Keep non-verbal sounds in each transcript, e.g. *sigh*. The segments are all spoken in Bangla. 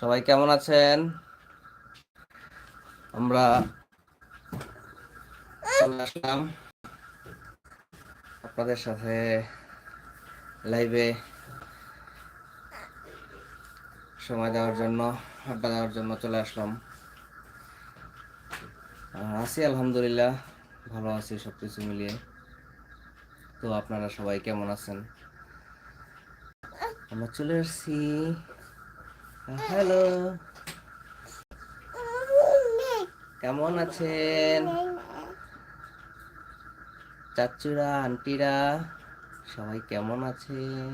সবাই কেমন আছেন? আমরা আসলাম আপনাদের সাথে লাইভে সময় দেওয়ার জন্য, আড্ডা দেওয়ার জন্য চলে আসলাম। আছি আলহামদুলিল্লাহ, ভালো আছি সব কিছু মিলিয়ে। তো আপনারা সবাই কেমন আছেন? আমরা চলে আসছি হ্যালো। কেমন আছেন? চাচুরা, আন্টিরা, সবাই কেমন আছেন?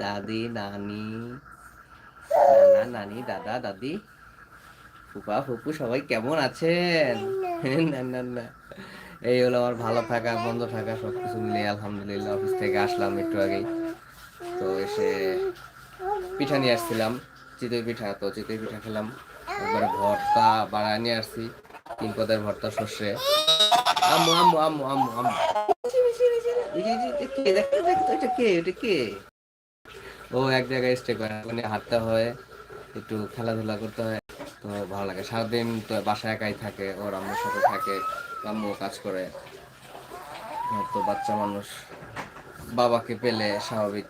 দাদি, নানি, নানা, নানি, দাদা, দাদি ফুপা ফুপু, সবাই কেমন আছেন? না না না। এই হলো আমার ভালো থাকা, বন্ধ থাকা সব কিছু মিলিয়ে আলহামদুলিল্লাহ, অফিস থেকে আসলাম একটু আগেই। তো এসে পিঠা নিয়ে আসছিলাম। চিতই পিঠা, তো চিতই পিঠা খেলাম। একবারে ভর্তা বাড়ায় নিয়ে আসছি, তিন পদের ভর্তা সর্ষে। আম্মু আম্মু আম্মু আম্মু আম্মু। ও এক জায়গায় স্টে করে মানে হাঁটতে হয়, একটু খেলাধুলা করতে হয়, তো ভালো লাগে। সারাদিন তো বাসায় একাই থাকে, ওর আম্মুর সাথে থাকে, আম্মু কাজ করে। তো বাচ্চা মানুষ, বাবাকে পেলে স্বাভাবিক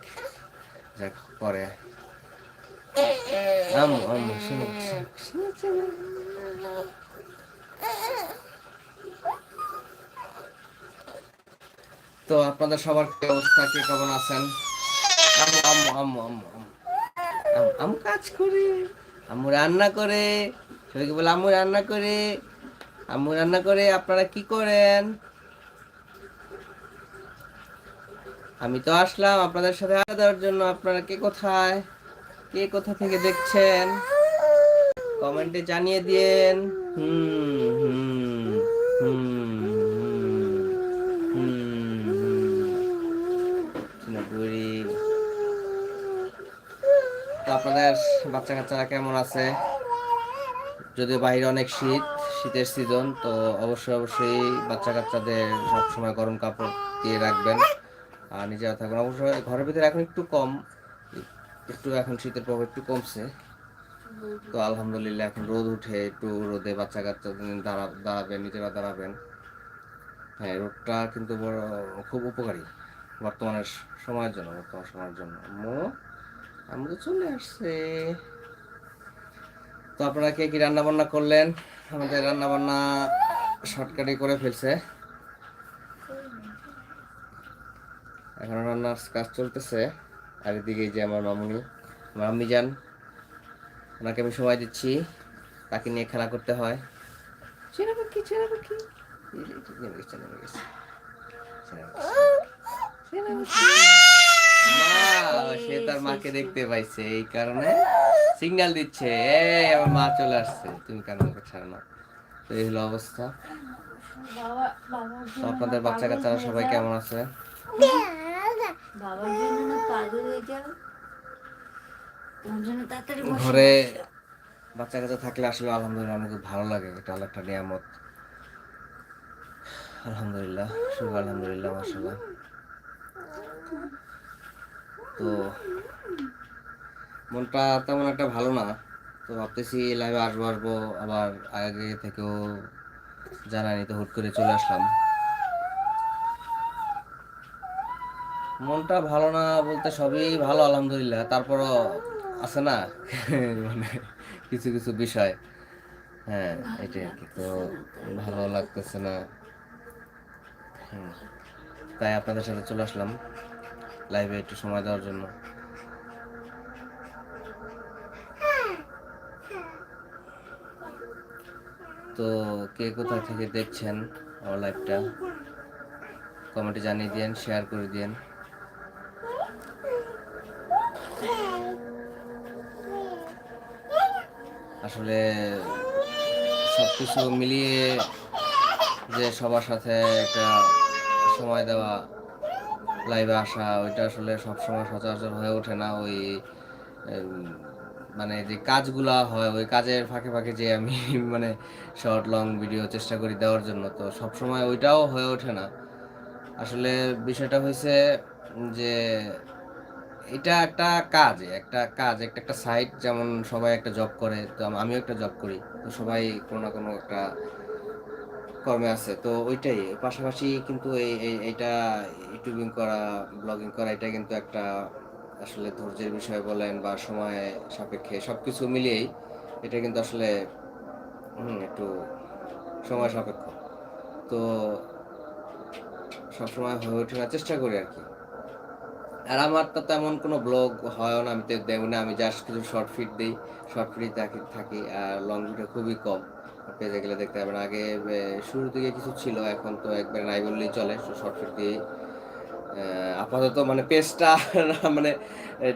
যা করে শুনো, শুনো। তো আপনাদের সবার কি অবস্থা? কি কেমন আছেন? আম্মু আম্মু আম্মু আম্মু আম্মু আম- আম্মু কাজ করে আম্মু রান্না করে। সবাইকে বলে আম্মু রান্না করে আম্মু রান্না করে আপনারা কি করেন? আমি তো আসলাম আপনাদের সাথে আড্ডা দেওয়ার জন্য। আপনারা কে কোথায়? কে কোথা থেকে দেখছেন? কমেন্টে জানিয়ে দিয়েন। হুম হুম আপনাদের বাচ্চা কাচ্চারা কেমন আছে? যদি বাইরে অনেক শীত শীতের সিজন তো অবশ্যই অবশ্যই বাচ্চা কাচ্চাদের সবসময় গরম কাপড় দিয়ে রাখবেন। আর নিজেরা থাকবেন। অবশ্যই ঘরের ভিতরে এখন একটু কম একটু এখন শীতের প্রভাব একটু কমছে। তো আলহামদুলিল্লাহ এখন রোদ উঠে, একটু রোদে বাচ্চা কাচ্চা দাঁড়া, দাঁড়াবেন, নিজেরা দাঁড়াবেন। হ্যাঁ রোদটা কিন্তু বড় খুব উপকারী বর্তমানের সময়ের জন্য, বর্তমান সময়ের জন্য। আম্মু চলে আসছে। তো আপনারা কে কি রান্না বান্না করলেন? আমাদের রান্না বান্না শর্টকাটে করে ফেলছে। এখন রান্নার কাজ চলতেছে। আর এদিকে যে আমার মামুনি আমার আম্মি যান ওনাকে আমি সময় দিচ্ছি তাকে নিয়ে খেলা করতে হয়। চেনা পাখি চেনা পাখি নেমে গেছে নেমে গেছে সে তার মাকে দেখতে পাইছে এই কারণে সিগন্যাল দিচ্ছে। এই আমার মা চলে আসছে। তুমি কেন আমাকে ছাড়ো না। তো এই হলো অবস্থা। আপনাদের বাচ্চা কাচ্চারা সবাই কেমন আছে? বাবার জন্য না পাগল হয়ে যাও ওর জন্য তাড়াতাড়ি ঘরে বাচ্চা কাচ্চা থাকলে আসলে আলহামদুলিল্লাহ অনেক ভালো লাগে এটা হলো একটা নিয়ামত। আলহামদুলিল্লাহ শুভ আলহামদুলিল্লাহ মাসাল্লাহ তো মনটা তেমন একটা ভালো না তো ভাবতেছি লাইভে আসব আসব আবার আগে থেকেও জানানি তো হুট করে চলে আসলাম। মনটা ভালো না বলতে সবই ভালো, আলহামদুলিল্লাহ। তারপরও আছে না? *laughs* মানে কিছু কিছু বিষয়। হ্যাঁ এটাই আর কি। তো ভালো লাগতেছে না। তাই আপনাদের সাথে চলে আসলাম লাইভে একটু সময় দেওয়ার জন্য। তো কে কোথা থেকে দেখছেন আমার লাইভটা? কমেন্টে জানিয়ে দিন শেয়ার করে দিন আসলে সব কিছু মিলিয়ে যে সবার সাথে একটা সময় দেওয়া লাইভে আসা, ওইটা আসলে সব সময় সচরাচর হয়ে ওঠে না। ওই মানে যে কাজগুলা হয়, ওই কাজের ফাঁকে ফাঁকে যে আমি *laughs* মানে শর্ট লং ভিডিও চেষ্টা করি দেওয়ার জন্য, তো সব সময় ওইটাও হয়ে ওঠে না। আসলে বিষয়টা হয়েছে যে এটা একটা কাজ একটা কাজ, একটা একটা সাইট যেমন সবাই একটা জব করে, তো আমিও একটা জব করি। তো সবাই কোনো না কোনো একটা কর্মে আছে, তো ওইটাই। পাশাপাশি কিন্তু এই, এই- এইটা ইউটিউবিং করা ব্লগিং করা এটা কিন্তু একটা আসলে ধৈর্যের বিষয় বলেন বা সময় সাপেক্ষে সব কিছু মিলিয়েই এটা কিন্তু আসলে একটু সময় সাপেক্ষ। তো সবসময় হয়ে ওঠে না চেষ্টা করি আর কি। আর আমার তো তেমন কোনো ব্লগ হয় না আমি তো দেব না আমি জাস্ট কিছু শর্ট ফিট দিই শর্ট ফিট থাকি থাকি আর লং ভিডিও খুবই কম। পেজে গেলে দেখতে পাবেন আগে এ, শুরুর দিকে কিছু ছিল এখন তো একবার নাই বললেই চলে শর্ট ফিট দিয়ে আপাতত মানে পেজটা *laughs* মানে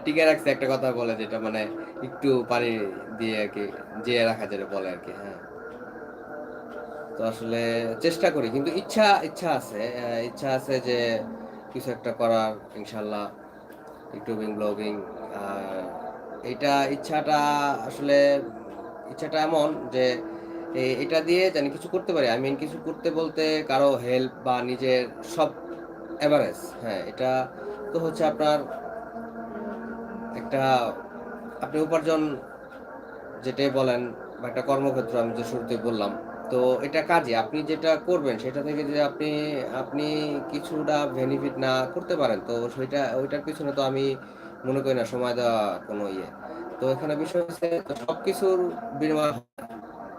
টিকে রাখছে একটা কথা বলে যেটা মানে একটু পানি দিয়ে আর কি জিয়ে রাখা যেটা বলে আর কি হ্যাঁ। তো আসলে চেষ্টা করি কিন্তু ইচ্ছা ইচ্ছা আছে ইচ্ছা আছে যে কিছু একটা করার ইনশাল্লাহ ইউটিউবিং, ব্লগিং এটা ইচ্ছাটা আসলে, ইচ্ছাটা এমন যে এটা দিয়ে জানি কিছু করতে পারি। আই মিন কিছু করতে বলতে কারও হেল্প বা নিজের সব এভারেজ হ্যাঁ এটা তো হচ্ছে আপনার একটা, আপনি উপার্জন, যেটাই বলেন, বা একটা কর্মক্ষেত্র আমি যে শুরুতে বললাম তো এটা কাজে আপনি যেটা করবেন সেটা থেকে যে আপনি আপনি কিছুটা বেনিফিট না করতে পারেন, তো সেটা, ওইটার পিছনে তো আমি মনে করি না সময় দেওয়া কোনো ইয়ে। তো এখানে বিষয় হচ্ছে তো সবকিছুর বিনিময় হয়। না।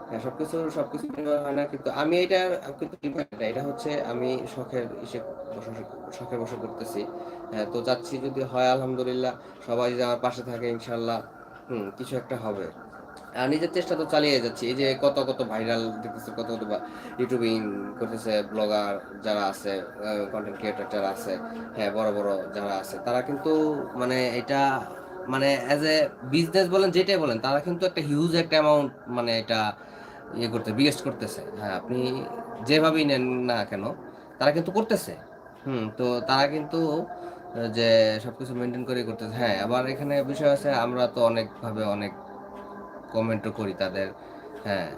হ্যাঁ সবকিছুর সবকিছুর বিনিময় হয় না, কিন্তু আমি এটা কিন্তু এটা হচ্ছে আমি শখের ইসে শখে বসে করতেছি। হ্যাঁ তো চাচ্ছি যদি হয় আলহামদুলিল্লাহ, সবাই যদি আমার পাশে থাকে ইনশাল্লাহ, হুম, কিছু একটা হবে। নিজের চেষ্টা তো চালিয়ে যাচ্ছি। এই যে কত কত ভাইরাল দেখতেছে, কত কত ইউটিউবিং করতেছে ব্লগার যারা আছে কন্টেন্ট ক্রিয়েটর যারা আছে হ্যাঁ বড় বড় যারা আছে, তারা কিন্তু মানে এটা মানে অ্যাজ এ বিজনেস বলেন, যেটাই বলেন, তারা কিন্তু একটা হিউজ একটা অ্যামাউন্ট মানে এটা ইয়ে করতে বিগেস্ট করতেছে। হ্যাঁ আপনি যেভাবেই নেন না কেন, তারা কিন্তু করতেছে। হুম, তো তারা কিন্তু যে সবকিছু মেনটেন করে করতেছে। হ্যাঁ আবার এখানে বিষয় আছে, আমরা তো অনেকভাবে অনেক কমেন্টও করি তাদের হ্যাঁ।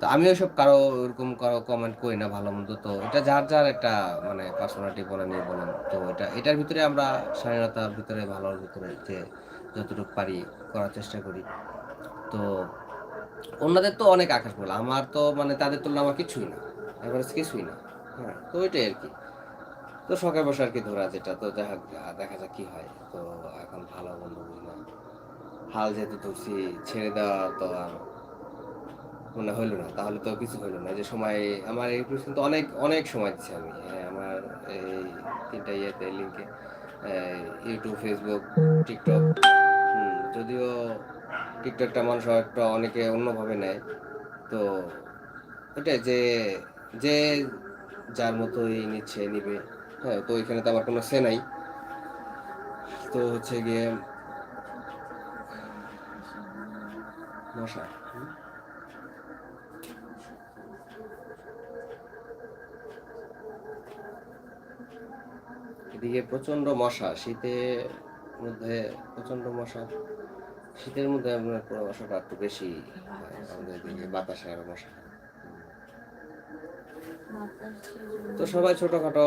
তো আমি ওইসব কারও ওরকম কারও কমেন্ট করি না ভালো মন্দ। তো এটা যার যার একটা মানে পার্সোনালিটি বলেন নিয়ে বলেন, তো এটা, এটার ভিতরে আমরা স্বাধীনতার ভিতরে, ভালোর ভিতরে যে যতটুকু পারি করার চেষ্টা করি। তো অন্যদের তো অনেক আকাশ বলে, আমার তো মানে তাদের তুলনা আমার কিছুই না এভারেজ কিছুই না হ্যাঁ তো ওইটাই আর কি তো শখে বসে আর কি ধরা যেটা, তো দেখা দেখা যাক কি হয়। তো এখন ভালো বন্ধু হাল যেহেতু ধরছি ছেড়ে দেওয়া তো আর মনে হইল না তাহলে তো কিছু হইল না। যে সময় আমার এই পর্যন্ত অনেক অনেক সময় দিচ্ছি আমি। হ্যাঁ, আমার এই তিনটা ইয়েতে লিঙ্কে ইউটিউব ফেসবুক টিকটক যদিও টিকটকটা মানুষ একটা অনেকে অন্যভাবে নেয়। তো ওটাই যে যে যার মতোই নিচ্ছে নিবে হ্যাঁ তো এখানে তো আমার কোনো সে নাই। তো হচ্ছে গিয়ে মশা হুম। এদিকে প্রচণ্ড মশা শীতের মধ্যে প্রচণ্ড মশা। শীতের মধ্যে আপনার পুরো মশাটা একটু বেশি আমাদের এদিকে বাতাসে আরও মশা তো সবাই ছোটখাটো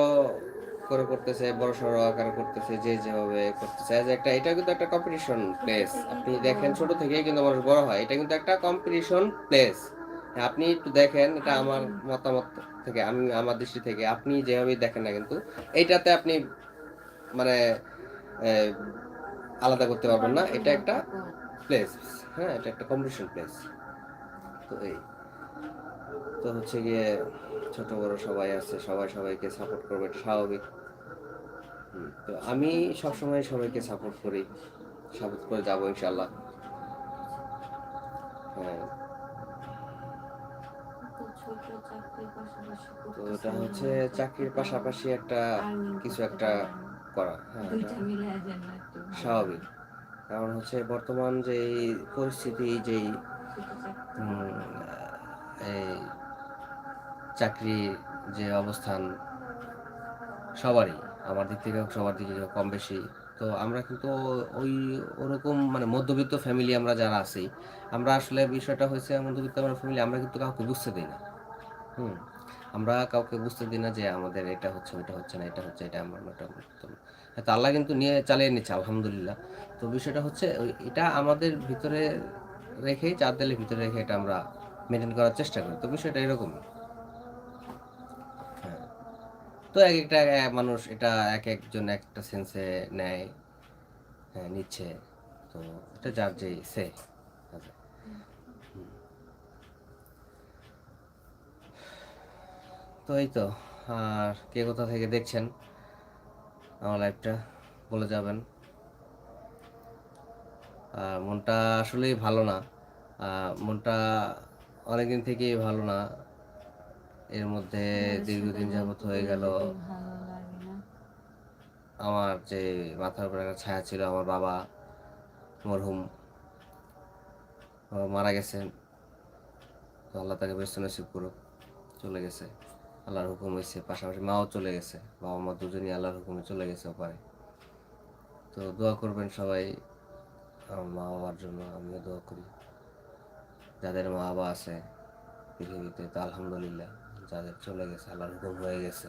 করে করতেছে, বড় সড়ো আকারে করতেছে, যে যেভাবে করতেছে। As একটা, এটা কিন্তু একটা কম্পিটিশন প্লেস আপনি দেখেন ছোট থেকেই কিন্তু মানুষ বড় হয়। এটা কিন্তু একটা কম্পিটিশন প্লেস আপনি একটু দেখেন, এটা আমার মতামত থেকে, আমি, আমার দৃষ্টি থেকে, আপনি যেভাবে দেখেন না কিন্তু, এইটাতে আপনি মানে আলাদা করতে পারবেন না। এটা একটা প্লেস হ্যাঁ এটা একটা কম্পিটিশন প্লেস তো এই। তো হচ্ছে গিয়ে ছোট বড় সবাই আছে, সবাই সবাইকে সাপোর্ট করবে, এটা স্বাভাবিক। তো আমি সবসময় সবাইকে সাপোর্ট করি। সাপোর্ট করে যাব ইনশাল্লাহ হ্যাঁ। তো এটা হচ্ছে চাকরির পাশাপাশি একটা কিছু একটা করা। হ্যাঁ স্বাভাবিক। কারণ হচ্ছে বর্তমান যে পরিস্থিতি যেই চাকরি। যে অবস্থান সবারই। আমার দিক থেকে হোক, সবার দিকে হোক, কম বেশি। তো আমরা কিন্তু ওই ওরকম মানে মধ্যবিত্ত ফ্যামিলি আমরা যারা আছি, আমরা আসলে বিষয়টা হয়েছে মধ্যবিত্ত আমরা ফ্যামিলি আমরা কিন্তু কাউকে বুঝতে দিই না। হুম? আমরা কাউকে বুঝতে দিই না যে আমাদের এটা হচ্ছে, ওইটা হচ্ছে না, এটা হচ্ছে, এটা আমরা ওটা। হয়তো আল্লাহ কিন্তু নিয়ে, চালিয়ে নিচ্ছে, আলহামদুলিল্লাহ। তো বিষয়টা হচ্ছে এটা আমাদের ভিতরে রেখেই, চার দেলের ভিতরে রেখে এটা আমরা মেনটেন করার চেষ্টা করি। তো বিষয়টা এরকমই হ্যাঁ তো এক একটা মানুষ এটা এক একজন একটা সেন্সে নেয় হ্যাঁ নিচ্ছে। তো এটা যার যে সে। তো এই তো, আর কে কোথা থেকে দেখছেন আমার লাইফটা বলে যাবেন। আর মনটা আসলেই ভালো না। মনটা অনেকদিন থেকেই ভালো না। এর মধ্যে দীর্ঘদিন যাবত হয়ে গেল। আমার যে মাথার উপরে একটা ছায়া ছিল আমার বাবা মরহুম মারা গেছেন। তো আল্লাহ তাকে ব্যস্ত নসিব করুক চলে গেছে। আল্লাহর হুকুম হয়েছে পাশাপাশি মাও চলে গেছে। বাবা মা দুজনই আল্লাহর হুকুমে চলে গেছে ওপারে। তো দোয়া করবেন সবাই আমার মা বাবার জন্য আমিও দোয়া করি। যাদের মা বাবা আছে পৃথিবীতে তা আলহামদুলিল্লাহ। যাদের চলে গেছে, আল্লাহর হুকুম হয়ে গেছে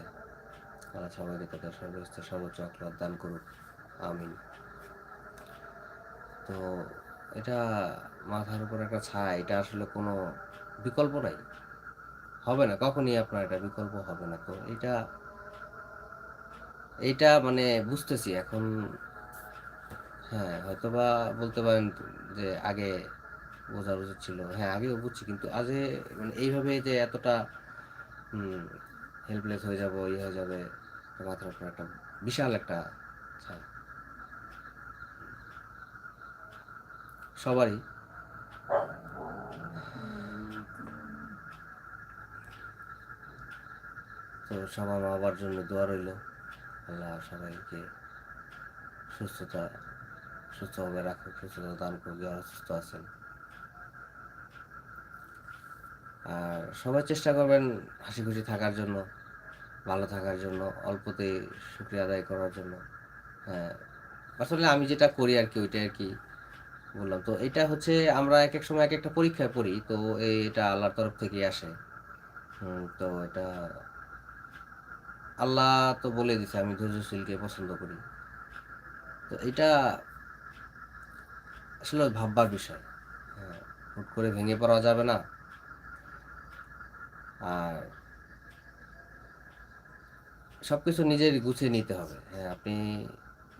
আল্লাহ সবাইকে তাদের সর্বোচ্চ সর্বোচ্চ আখলাদ দান করুক, আমিন। তো এটা মাথার উপর একটা ছায়া, এটা আসলে কোনো বিকল্প নাই। হবে না, কখনই আপনার এটা বিকল্প হবে না। তো এটা এটা মানে বুঝতেছি, এখন হ্যাঁ হয়তোবা বলতে পারেন যে আগে বোঝা উচিত ছিল হ্যাঁ আগেও বুঝছি, কিন্তু আজে মানে এইভাবে যে এতটা হেল্পলেস হয়ে যাব ইয়ে হয়ে যাবে মাথার উপর একটা বিশাল একটা সবারই। তো সবার বাবার জন্য দোয়া রইল। আল্লাহ সবাইকে সুস্থতা, সুস্থভাবে রাখুক, সুস্থতা দান করুক, যারা সুস্থ আছেন। আর সবাই চেষ্টা করবেন হাসি খুশি থাকার জন্য, ভালো থাকার জন্য, অল্পতেই শুক্রিয়া আদায় করার জন্য। হ্যাঁ আসলে আমি যেটা করি আর কি ওইটা আর কি বললাম। তো এটা হচ্ছে আমরা এক এক সময় এক একটা পরীক্ষায় পড়ি, তো এটা আল্লাহর তরফ থেকে আসে। তো এটা আল্লাহ তো বলে দিছে, আমি ধৈর্যশীলকে পছন্দ করি। তো এটা আসলে ভাববার বিষয়। হ্যাঁ হুট করে ভেঙে পড়া যাবে না। আর সব কিছু নিজের গুছিয়ে নিতে হবে। হ্যাঁ আপনি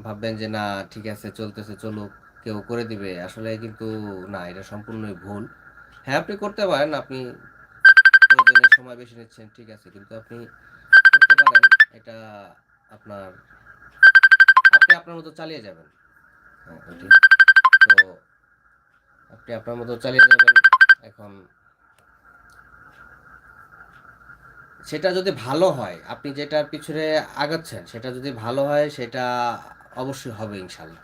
ভাববেন যে, না, ঠিক আছে, চলতেছে, চলুক, কেউ করে দিবে। আসলে কিন্তু না, এটা সম্পূর্ণই ভুল। হ্যাঁ আপনি করতে পারেন, আপনি সময় বেশি নিচ্ছেন, ঠিক আছে, কিন্তু আপনি করতে পারেন, এটা আপনার, আপনি আপনার মতো চালিয়ে যাবেন। হ্যাঁ। তো, আপনি আপনার মতো চালিয়ে যাবেন, এখন সেটা যদি ভালো হয়, আপনি যেটার পিছনে আগাচ্ছেন, সেটা যদি ভালো হয়, সেটা অবশ্যই হবে ইনশাল্লাহ।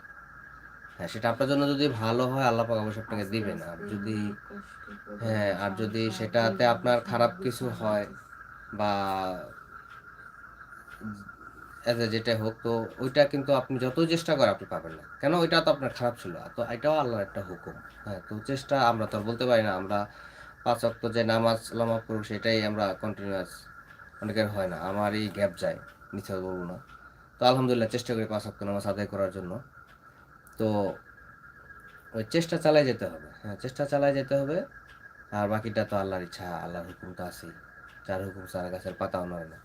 হ্যাঁ সেটা আপনার জন্য যদি ভালো হয়, আল্লাহ পাক অবশ্যই আপনাকে দিবেন। আর যদি হ্যাঁ আর যদি সেটাতে আপনার খারাপ কিছু হয় বা এজ এ যেটা হোক, তো ওইটা কিন্তু আপনি যতই চেষ্টা করেন, আপনি পাবেন না। কেন? ওইটা তো আপনার খারাপ ছিল। তো এটাও আল্লাহর একটা হুকুম। হ্যাঁ তো চেষ্টা আমরা তো বলতে পারি না। আমরা পাঁচ অক্ট যে নামাজ লামাজ করব সেটাই আমরা কন্টিনিউয়াস অনেকের হয় না। আমার এই গ্যাপ যায় মিথ্যা বলব না। তো আলহামদুলিল্লাহ চেষ্টা করি পাঁচ অক্ট নামাজ আদায় করার জন্য। তো ওই চেষ্টা চালাই যেতে হবে। হ্যাঁ চেষ্টা চালাই যেতে হবে। আর বাকিটা তো আল্লাহর ইচ্ছা আল্লাহর হুকুম তো আছেই। যার হুকুম সারা গাছের পাতাও নয় না।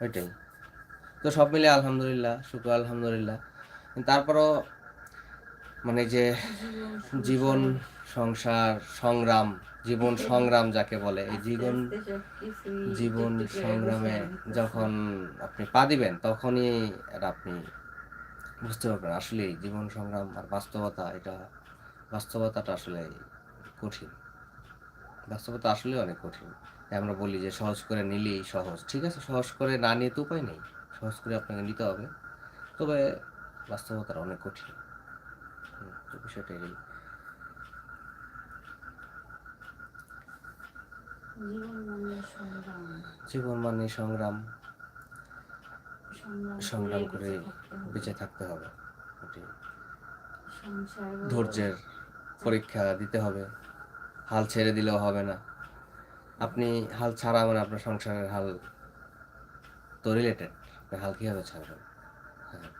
ওইটাই। তো সব মিলে আলহামদুলিল্লাহ শুক্র আলহামদুলিল্লাহ। তারপরও মানে যে জীবন সংসার সংগ্রাম জীবন সংগ্রাম যাকে বলে, এই জীবন জীবন সংগ্রামে যখন আপনি পা দিবেন, তখনই আপনি বুঝতে পারবেন। আসলে জীবন সংগ্রাম আর বাস্তবতা, এটা বাস্তবতাটা আসলে কঠিন। বাস্তবতা আসলে অনেক কঠিন। আমরা বলি যে সহজ করে নিলেই সহজ। ঠিক আছে, সহজ করে না নিয়ে তো উপায় নেই। সহজ করে আপনাকে নিতে হবে। তবে বাস্তবতাটা অনেক কঠিন। বিষয়টা এই জীবন মানে সংগ্রাম সংগ্রাম করে বেঁচে থাকতে হবে। ধৈর্যের পরীক্ষা দিতে হবে। হাল ছেড়ে দিলেও হবে না। আপনি হাল ছাড়া মানে আপনার সংসারের হাল তো রিলেটেড হাল কীভাবে ছাড়বেন?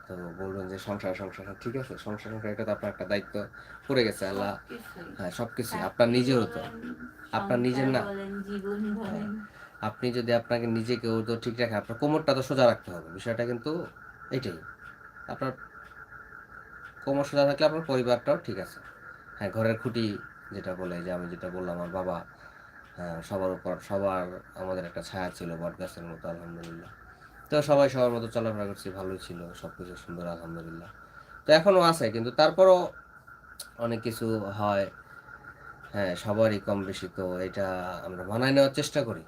তো বলবেন যে সংসার সংসার হ্যাঁ, ঠিক আছে সংসার সংসার এটা তো আপনার একটা দায়িত্ব। পড়ে গেছে আল্লাহ। হ্যাঁ সব কিছু আপনার নিজেরও তো। আপনার নিজের না। আপনি যদি আপনাকে নিজেকেও তো ঠিক রাখেন আপনার কোমরটা তো সোজা রাখতে হবে। বিষয়টা কিন্তু এটাই। আপনার কোমর সোজা থাকলে আপনার পরিবারটাও ঠিক আছে। হ্যাঁ ঘরের খুঁটি যেটা বলে যে আমি যেটা বললাম আমার বাবা হ্যাঁ, সবার উপর সবার আমাদের একটা ছায়া ছিল বট গাছের মতো আলহামদুলিল্লাহ। তো সবাই সবার মতো চলাফেরা করছি, ভালোই ছিল সব কিছু সুন্দর, আলহামদুলিল্লাহ। তো এখনও আছে, কিন্তু তারপরও অনেক কিছু হয়। হ্যাঁ সবারই কম বেশি তো এটা আমরা মানায় নেওয়ার চেষ্টা করি।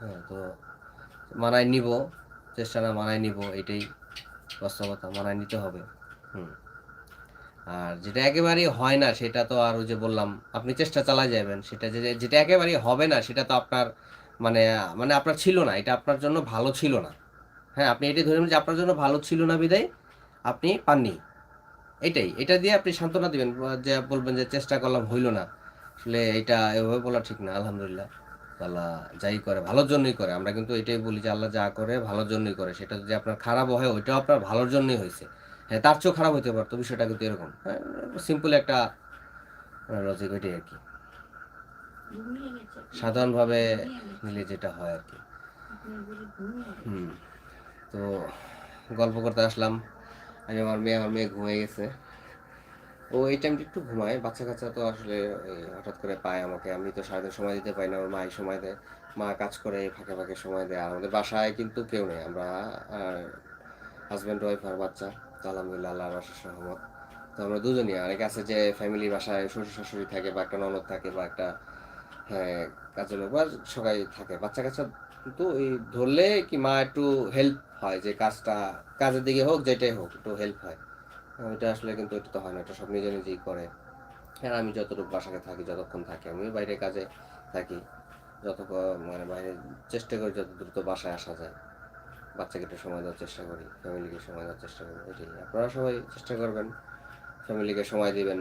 হ্যাঁ তো মানায় নিব, চেষ্টা না, মানায় নিব, এটাই বাস্তবতা, মানায় নিতে হবে। হুম। আর যেটা একেবারেই হয় না, সেটা তো আর ওই যে বললাম, আপনি চেষ্টা চালাই যাবেন, সেটা যে, যেটা একেবারেই হবে না, সেটা তো আপনার মানে মানে আপনার ছিল না, এটা আপনার জন্য ভালো ছিল না। হ্যাঁ আপনি এটাই ধরে যে আপনার জন্য ভালো ছিল না বিদায় আপনি পাননি। এটাই এটা দিয়ে আপনি সান্ত্বনা দিবেন যে বলবেন যে চেষ্টা করলাম হইল না। আসলে এটা এভাবে বলা ঠিক না আলহামদুলিল্লাহ। আল্লাহ যাই করে ভালোর জন্যই করে। আমরা কিন্তু এটাই বলি যে আল্লাহ যা করে ভালোর জন্যই করে। সেটা যদি আপনার খারাপ হয় ওইটাও আপনার ভালোর জন্যই হয়েছে। হ্যাঁ তার চেয়েও খারাপ হতে পারতো বিষয়টা কিন্তু এরকম। হ্যাঁ সিম্পল একটা লজিক ওইটাই আর কি। সাধারণভাবে। নিলে যেটা হয় আর কি। হুম। তো গল্প করতে আসলাম। আমি আমার মেয়ে আমার মেয়ে ঘুমিয়ে গেছে। ও এই টাইমটা একটু ঘুমায়। বাচ্চা কাচ্চা তো আসলে হঠাৎ করে পায় আমাকে। আমি তো সারাদিন সময় দিতে পারি না আমার মাই সময় দেয়। মা কাজ করে, ফাঁকে ফাঁকে সময় দেয়। আর আমাদের বাসায় কিন্তু কেউ নেই। আমরা হাজব্যান্ড ওয়াইফ আর বাচ্চা। তো আলহামদুলিল্লাহ, আল্লাহর বাসার সহমত। তো আমরা দুজনই। অনেকে আছে যে ফ্যামিলি বাসায় শ্বশুর শাশুড়ি থাকে বা একটা ননদ থাকে বা একটা হ্যাঁ কাজের লোক বা সবাই থাকে। বাচ্চা কাচ্চা কিন্তু এই ধরলে কি মা একটু হেল্প হয়, যে কাজটা, কাজের দিকে হোক, যেটাই হোক, একটু হেল্প হয়। এটা আসলে কিন্তু এটা তো হয় না, এটা সব নিজে নিজেই করে। হ্যাঁ আমি যতটুকু বাসাকে থাকি, যতক্ষণ থাকি আমি বাইরে কাজে থাকি। যতক্ষণ মানে বাইরে চেষ্টা করি যত দ্রুত বাসায় আসা যায়। বাচ্চাকে একটু সময় দেওয়ার চেষ্টা করি ফ্যামিলিকে সময় দেওয়ার চেষ্টা করি, এটাই। আপনারা সবাই চেষ্টা করবেন ফ্যামিলিকে সময় দিবেন।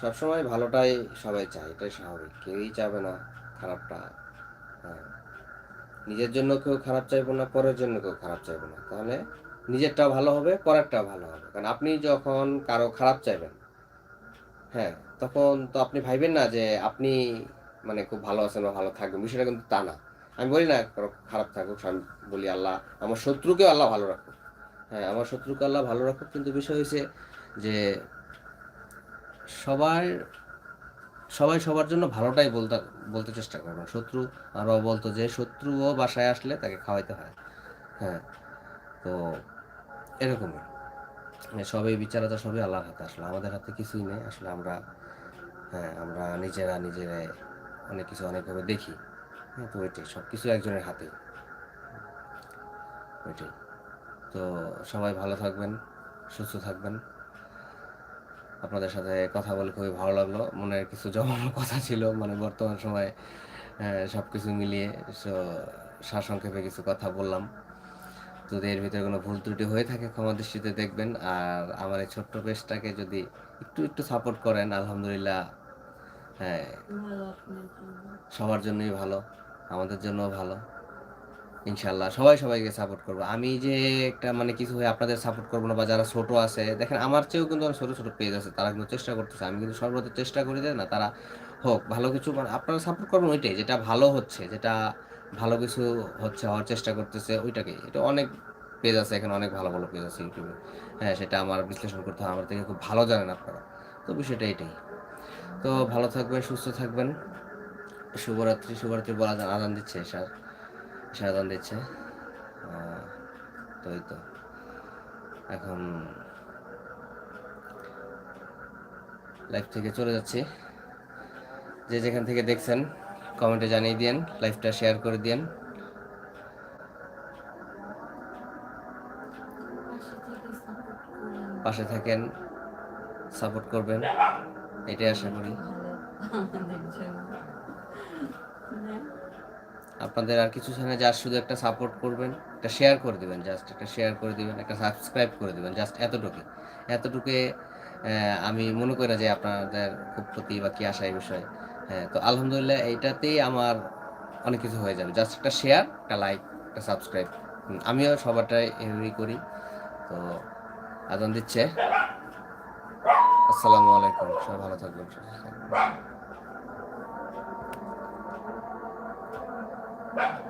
সবসময় ভালোটাই সবাই চায়, এটাই স্বাভাবিক। কেউই চাবে না খারাপটা। হ্যাঁ। নিজের জন্য কেউ খারাপ চাইব না, পরের জন্য কেউ খারাপ চাইব না। তাহলে নিজেরটাও ভালো হবে, পরেরটাও ভালো হবে। কারণ আপনি যখন কারও খারাপ চাইবেন হ্যাঁ তখন তো আপনি ভাইবেন না যে আপনি মানে খুব ভালো আছেন বা ভালো থাকবেন। বিষয়টা কিন্তু তা না। আমি বলি না খারাপ থাকুক, আমি বলি আল্লাহ, আমার শত্রুকেও আল্লাহ ভালো রাখুক। হ্যাঁ আমার শত্রুকে আল্লাহ ভালো রাখুক। কিন্তু বিষয় হয়েছে যে সবার, সবাই সবার জন্য ভালোটাই বলতে বলতে চেষ্টা করবেন শত্রু আর ও বলতো যে শত্রুও বাসায় আসলে তাকে খাওয়াইতে হয়। হ্যাঁ তো এরকমই। মানে সবই বিচারতা সবই আল্লাহর হাতে আসলে। আমাদের হাতে কিছুই নেই। আসলে আমরা হ্যাঁ আমরা নিজেরা নিজেরা অনেক কিছু অনেকভাবে দেখি। হ্যাঁ তো ওইটাই সব কিছু একজনের হাতে। ওইটাই। তো সবাই ভালো থাকবেন, সুস্থ থাকবেন। আপনাদের সাথে কথা বলে খুবই ভালো লাগল। মনের কিছু জমানো *laughs* কথা ছিল মানে বর্তমান সময়ে সব কিছু মিলিয়ে। সো সারসংক্ষেপে কিছু কথা বললাম। যদি এর ভিতরে কোনো ভুল ত্রুটি হয়ে থাকে ক্ষমা দৃষ্টিতে দেখবেন। আর আমার এই ছোট্ট পেজটাকে যদি একটু একটু সাপোর্ট করেন আলহামদুলিল্লাহ হ্যাঁ সবার জন্যই ভালো আমাদের জন্যও ভালো। ইনশাল্লাহ সবাই সবাইকে সাপোর্ট করব। আমি যে একটা মানে কিছু হয়ে আপনাদের সাপোর্ট করব না বা যারা ছোট আছে, দেখেন আমার চেয়েও কিন্তু অনেক ছোট ছোট পেজ আছে, তারা কিন্তু চেষ্টা করতেছে। আমি কিন্তু সর্বদা চেষ্টা করি যে না, তারা হোক, ভালো কিছু মানে আপনারা সাপোর্ট করবেন ওইটাই, যেটা ভালো হচ্ছে, যেটা ভালো কিছু হচ্ছে হওয়ার চেষ্টা করতেছে, ওইটাকেই। এটা অনেক পেজ আছে, এখানে অনেক ভালো ভালো পেজ আছে ইউটিউবে হ্যাঁ সেটা আমার বিশ্লেষণ করতে হয়, আমার থেকে খুব ভালো জানেন আপনারা। তো বিষয়টা এটাই। তো ভালো থাকবেন, সুস্থ থাকবেন। শুভরাত্রি শুভরাত্রি বলা আজান দিচ্ছে এসার আজান দিচ্ছে আহ, তো। এখন লাইভ থেকে চলে যাচ্ছি। যে যেখান থেকে দেখছেন কমেন্টে জানিয়ে দিন লাইভটা শেয়ার করে দিন পাশে থাকেন সাপোর্ট করবেন। এটাই আশা করি। আপনাদের আর কিছু জানে জাস্ট শুধু একটা সাপোর্ট করবেন, একটা শেয়ার করে দেবেন জাস্ট একটা শেয়ার করে দেবেন, একটা সাবস্ক্রাইব করে দেবেন জাস্ট এতটুকু এতটুকু আমি মনে করি না যে আপনাদের খুব প্রতি বা কী আসা এই বিষয়ে। হ্যাঁ তো আলহামদুলিল্লাহ এইটাতেই আমার অনেক কিছু হয়ে যাবে। জাস্ট একটা শেয়ার একটা লাইক একটা সাবস্ক্রাইব আমিও সবারটাই এভাবেই করি। তো আদান দিচ্ছে। আসসালামু আলাইকুম। সবাই ভালো থাকবেন। Yeah. *laughs*